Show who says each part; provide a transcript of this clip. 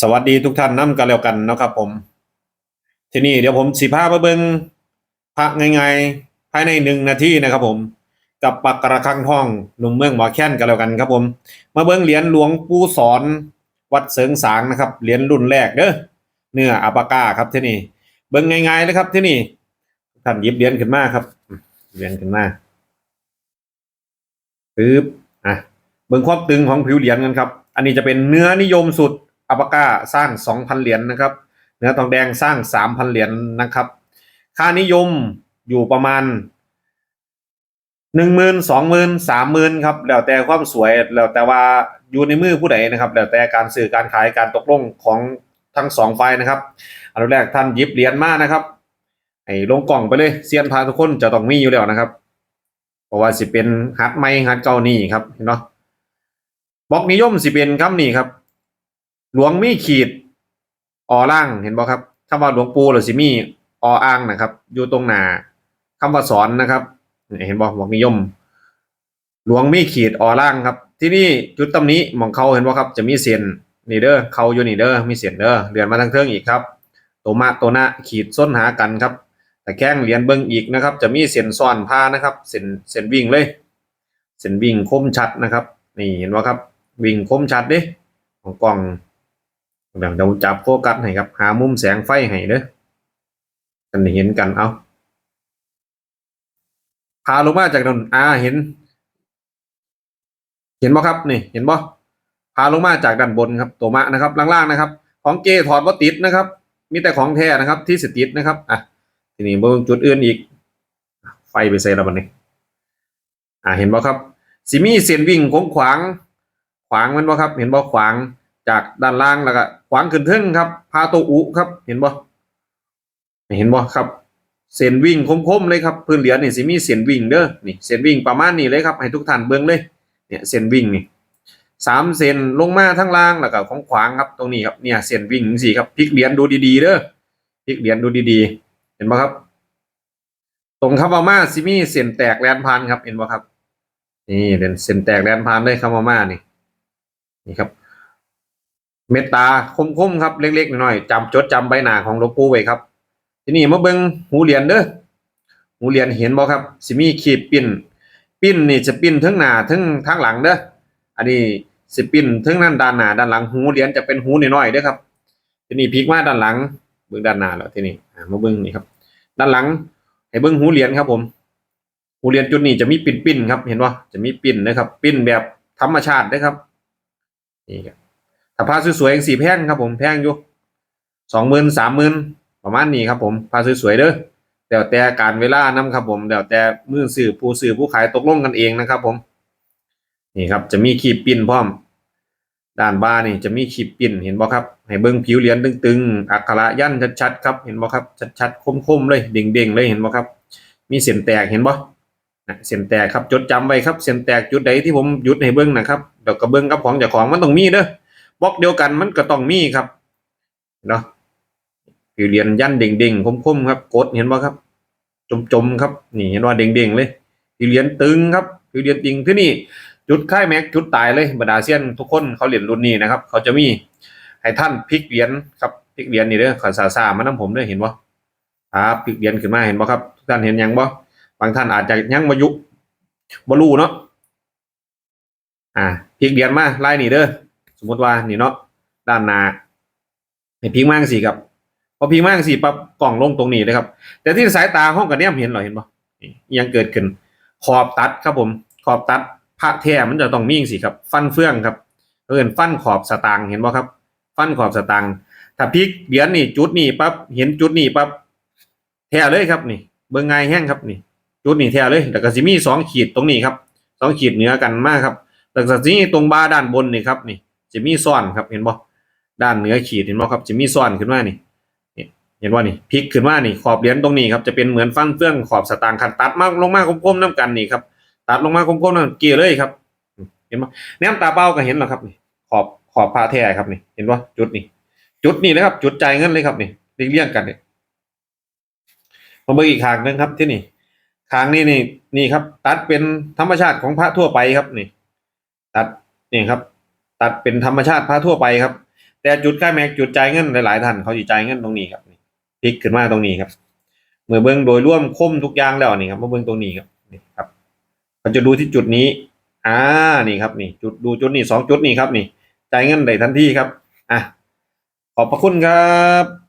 Speaker 1: สวัสดีทุกท่านนํกันแล้วกันนะครับผม ทีนี้เดี๋ยวผมสิพาไปเบิงพระง่ายๆภายในหนึ่งนาทีนะครับผม กับปักกระคังทองหนุ่มเมืองหมอแค้นกันแล้วกันครับผม มาเบิงเหรียญหลวงปู่สอน วัดเสริงสางนะครับเหรียญรุ่นแรกเด้อเนื้ออัปากาครับที่นี่เบิงง่ายๆเลยครับที่นี่ท่านหยิบเหรียญขึ้นมาครับเหรียญขึ้นมาปึ๊บอะเบิงความตึงของผิวเหรียญกันครับ อันนี้จะเป็นเนื้อนิยมสุด อัปปากาสร้าง 2,000 เหรียญนะครับ เนื้อทองแดงสร้าง 3,000 เหรียญนะครับ ค่านิยมอยู่ประมาณหนึ่งหมื่นสองหมื่นสามหมื่นครับ แล้วแต่ความสวย แล้วแต่ว่าอยู่ในมือผู้ใดนะครับ แล้วแต่การสื่อการขายการตกลงของทั้งสองฝ่ายนะครับ อันดับแรกท่านยิบเหรียญมานะครับให้ลงกล่องไปเลยเซียนพาทุกคนจะต้องมีอยู่แล้วนะครับ เพราะว่าสิเป็นฮัดไม้ฮัดเก่านี่ครับเห็นเนาะบล็อกนิยมสิเป็นคำนี้ครับ หลวงมีขีดออล่างเห็นบ่ครับคำว่าหลวงปู่หรือสิมีออ่างนะครับ อยู่ตรงหน้าคำว่าสอนนะครับ เห็นบ่บอกนิยม หลวงมีขีดออล่างครับ ที่นี่จุดตำนี้มองเขาเห็นบ่ครับ จะมีเส้นนี่เด้อเขาอยู่นี่เด้อมีเส้นเด้อเรียนมาทางเครื่องอีกครับตัวมาตัวหน้าขีดส้นหากันครับแต่แข้งเหรียญเบิ้งอีกนะครับ จะมีเส้นซ้อนผ้านะครับเส้นเส้นวิ่งเลยเส้นวิ่งคมชัดนะครับ นี่เห็นบ่ครับ วิ่งคมชัดเด้ของกล่อง เดี๋ยวเราจับโฟกัสให้ครับ หามุมแสงไฟให้เด้อกันเห็นกันเอาพาลงมาจากนนอ่าเห็น เห็นบ่ครับนี่ เห็นบ่พาลงมาจากด้านบนครับ ตัวมะนะครับ ล่างๆนะครับ ของเกถอดว่าติดนะครับ มีแต่ของแท้นะครับ ที่สติดนะครับอะทีนี้เบิ่งจุดอื่นอีก ไฟไปใส่แล้วบัดนี้ อ่าเห็นบ่ครับสิมีเส้นวิ่งโค้งขวาง ขวางมันบ่ครับ เห็นบ่ขวาง จากด้านล่างแล้วก็ขวางขึ้นเทึ่งครับ พาตัวอุครับ เห็นบ่เห็นบ่ครับ เส้นวิ่งคมๆเลยครับ พื้นเหรียญนี่สิมีเส้นวิ่งเด้อนี่เส้นวิ่งประมาณนี้เลยครับให้ทุกท่านเบิ่งเลยเนี่ยเส้นวิ่งนี่สามเส้นลงมาทั้งล่างแล้วก็ของขวางครับตรงนี้ครับเนี่ยเส้นวิ่งสี่ครับพลิกเหรียญดูดีๆเด้อพลิกเหรียญดูดีๆ เห็นบ่ครับ ตรงคำว่ามาสิมีเส้นแตกแลนพานครับเห็นบ่ครับนี่เป็นเส้นแตกแลนพานเลยคำว่ามานี่นี่ครับ เมตตาคมๆครับเล็กๆหน้อยๆจำจดจำใบหน้าของหลวงปู่ไว้ครับ ทีนี้มาเบิงหูเหรียญเด้อหูเหรียญเห็นบ่ครับสิมีขีดปิ้น ปิ้นนี่จะปิ้นทั้งหน้าทั้งทางหลังเด้ออันนี้สิปิ้นทั้งนั้นด้านหน้าด้านหลังหูเหรียญจะเป็นหูน้อยๆเด้อครับ ทีนี้พลิกมาด้านหลังเบิ่งด้านหน้าแล้วทีนี้อ่ามาเบิ่งนี่ครับ ด้านหลังให้เบิ่งหูเหรียญครับผมหูเหรียญจุดนี้จะมีปิ้นๆครับ เห็นบ่จะมีปิ้นนะครับ ปิ้นแบบธรรมชาติเด้ครับนี่ครับ ถ้าผ้าสวยๆอย่างสีแพงครับผมแพงอยู่สองหมื่นสามหมื่นประมาณนี้ครับผมผ้าสวยๆเด้อแล้วแต่การเวลานํครับผมแล้วแต่มือสื่อผู้สื่อผู้ขายตกลงกันเองนะครับผม นี่ครับจะมีขีดปิ้นพร้อม ด้านบ้านนี่จะมีขีดปิ้นเห็นบ่ครับ ให้เบิ่งผิวเหรียญตึงๆ อักขระยันชัดๆครับเห็นบ่ครับชัดๆคมๆเลยเด้งๆเลยเห็นบ่ครับ มีเส้นแตกเห็นบ่เส้นแตกครับจดจำไว้ครับเส้นแตกจุดใดที่ผมหยุดให้เบิ่งนะครับเดี๋ยวก็เบิ่งกับของจ้าของมันต้องมีเด้อ บล็อกเดียวกันมันก็ต้องมีครับเนาะผิวเรียญยันเด้งๆคมๆครับกดเห็นบ่ครับ จมๆครับ นี่เห็นว่าเด้งๆเลยผิวเรียญตึงครับผิวเรียญจริงที่นี่จุดค่ายแม็กจุดตายเลยบรรดาเซียนทุกคนเขาเหรียญรุ่นนี้นะครับ เขาจะมีให้ท่านพลิกเหรียญครับพลิกเหรียญนี่เด้อขอซาซามานํผมเด้อเห็นบ่ครับพลิกเหรียญขึ้นมาเห็นบ่ครับทุกท่านเห็นยังบ่บางท่านอาจจะยังบ่ยุบรูเนาะอ่าพลิกเหรียญมาไล่นี่เด้อ สมมติว่านี่เนาะด้านหน้าให้พลิกมางซี่ครับพอพลิกมาจังซี่ปั๊บกล่องลงตรงนี้เลยครับ แต่ที่สายตาห้องกับเนี่ยเห็นเหรอเห็นบ่นี่ยังเกิดขึ้น ขอบตัดครับผม ขอบตัดพระแท้มันจะต้องมีงสิครับ ฟันเฟืองครับเอินฟันขอบสตางค์เห็นบ่ครับ ฟันขอบสตางค์ถ้าพิกเหรียญนี่จุดนี่ปั๊บเห็นจุดนี่ปั๊บแท้เลยครับนี่ เบิ่งง่ายแห้งครับนี่ จุดนี่แท้เลยแล้วก็สิมีสองขีดตรงนี้ครับสองขีดเหนือกันมากครับแล้วก็สิมีตรงบาด้านบนนี่ครับนี่ จะมีซ้อนครับเห็นบ่ด้านเหนือขีดเห็นบ่ครับจะมีซ้อนขึ้นมานี่เห็นว่านี่พลิกขึ้นมานี่ขอบเหรียญตรงนี้ครับจะเป็นเหมือนฟันเฟืองขอบสตางค์คันตัดมาลงมาคมๆน้ำกันนี่ครับตัดลงมาคมๆนั่เกี่ยเลยครับ เห็นไหมแนมตาเป้าก็เห็นแล้วครับนี่ขอบขอบผ้าแท้ครับนี่ เห็นว่าจุดนี่จุดนี่นะครับ จุดจ่ายเงินเลยครับนี่เรียงๆกันนี่มาเบิ่งอีกขางหนึงครับที่นี่ขางนี้นี่นี่ครับ ตัดเป็นธรรมชาติของพระทั่วไปครับนี่ ตัดนี่ครับ ตัดเป็นธรรมชาติพระทั่วไปครับ แต่จุดค่ายแม็กจุดจ่ายเงินหลายๆท่านเขาสิจ่ายเงินตรงนี้ครับพลิกขึ้นมาตรงนี้ครับเมื่อเบื้องโดยร่วมคมทุกอย่างแล้วนี่ครับมาเบื้องตรงนี้ครับนี่ครับเราจะดูที่จุดนี้อ่านี่ครับนี่ จุดดูจุดนี้สองจุดนี้ครับนี่จ่ายเงินได้ทันทีครับอะขอบพระคุณครับ